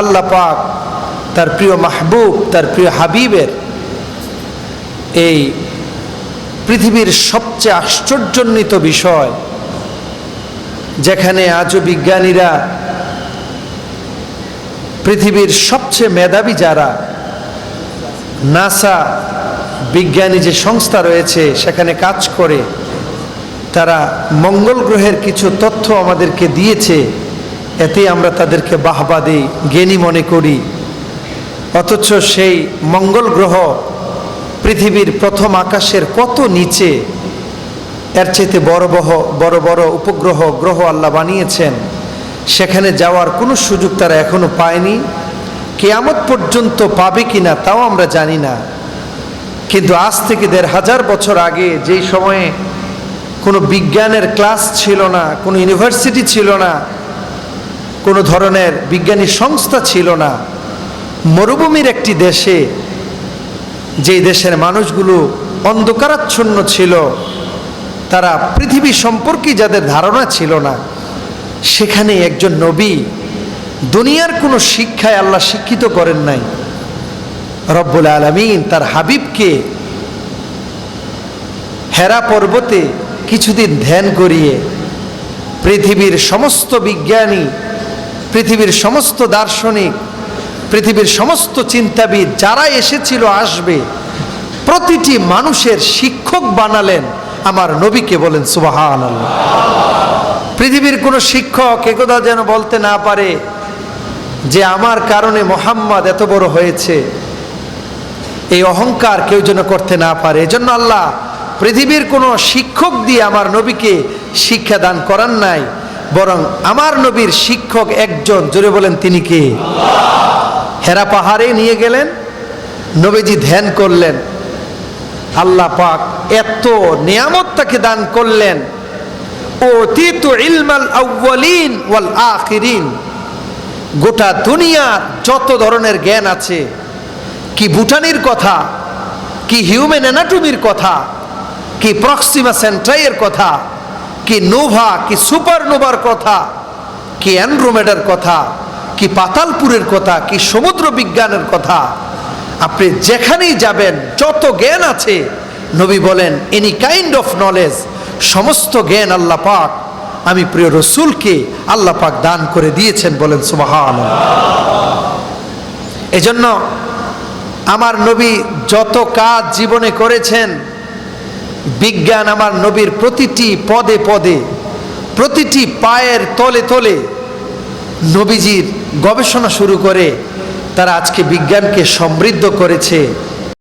আল্লাহ পাক তার প্রিয় মাহবুব, তার প্রিয় হাবিবের এই পৃথিবীর সবচেয়ে আশ্চর্যান্বিত বিষয়, যেখানে আজও বিজ্ঞানীরা পৃথিবীর সবচেয়ে মেধাবী যারা, নাসা বিজ্ঞানী যে সংস্থা রয়েছে সেখানে কাজ করে, তারা মঙ্গল গ্রহের কিছু তথ্য আমাদেরকে দিয়েছে। এতে আমরা তাদেরকে বাহবা দিই, জ্ঞানী মনে করি। অথচ সেই মঙ্গল গ্রহ পৃথিবীর প্রথম আকাশের কত নিচে, এর চাইতে বড় বহ, বড় বড় উপগ্রহ, গ্রহ আল্লাহ বানিয়েছেন, সেখানে যাওয়ার কোনো সুযোগ তারা এখনও পায়নি। কেয়ামত পর্যন্ত পাবে কিনা তাও আমরা জানি না। কিন্তু আজ থেকে দেড় হাজার বছর আগে যেই সময়ে কোনো বিজ্ঞানের ক্লাস ছিল না, কোনো ইউনিভার্সিটি ছিল না কোনো ধরনের বিজ্ঞানী সংস্থা ছিল না। মরুভূমির একটি দেশে যেই দেশের মানুষগুলো অন্ধকারাচ্ছন্ন ছিল, তারা পৃথিবী সম্পর্কে যাদের ধারণা ছিল না, সেখানে একজন নবী দুনিয়ার কোনো শিক্ষায় আল্লাহ শিক্ষিত করেন নাই। রব্বুল আলমিন তার হাবিবকে হেরা পর্বতে কিছুদিন ধ্যান করিয়ে পৃথিবীর সমস্ত বিজ্ঞানী পৃথিবীর সমস্ত দার্শনিক, পৃথিবীর সমস্ত চিন্তাবিদ যারা এসেছিল, আসবে, প্রতিটি মানুষের শিক্ষক বানালেন আমার নবীকে বলেন সুবাহান পৃথিবীর কোনো শিক্ষক একদা যেন বলতে না পারে যে আমার কারণে মোহাম্মদ এত বড় হয়েছে। এই অহংকার কেউ যেন করতে না পারে। এজন্য আল্লাহ পৃথিবীর কোনো শিক্ষক দিয়ে আমার নবীকে শিক্ষা দান করান নাই। বরং আমার নবীর শিক্ষক একজন, জোরে বলেন তিনি কে? হেরা পাহাড়ে নিয়ে গেলেন, নবীজি ধ্যান করলেন। আল্লাহ পাক এত নিয়ামত তাকে দান করলেন। ও তিতু ইলমাল আউ্বালিন ওয়াল আখিরিন। গোটা দুনিয়ার যত ধরনের জ্ঞান আছে, কি ভুটানির কথা, কি হিউম্যান অ্যানাটমির কথা, কি প্রক্সিমা সেন্ট্রাইয়ের কথা কি নোভা, কি সুপার নোভার কথা, কি অ্যান্ড্রোমেডার কথা, কি পাতালপুরের কথা, কি সমুদ্র বিজ্ঞানের কথা, আপনি যেখানেই যাবেন, যত জ্ঞান আছে, নবী বলেন এনি কাইন্ড অফ নলেজ সমস্ত জ্ঞান আল্লাহ পাক, আমি প্রিয় রসুলকে আল্লাহ পাক দান করে দিয়েছেন বলেন সুবাহান এজন্য আমার নবী যত কাজ জীবনে করেছেন বিজ্ঞান আমার নবীর প্রতিটি পদে পদে, প্রতিটি পায়ের তলে তলে নবীজির গবেষণা শুরু করে, তারা আজকে বিজ্ঞানকে সমৃদ্ধ করেছে।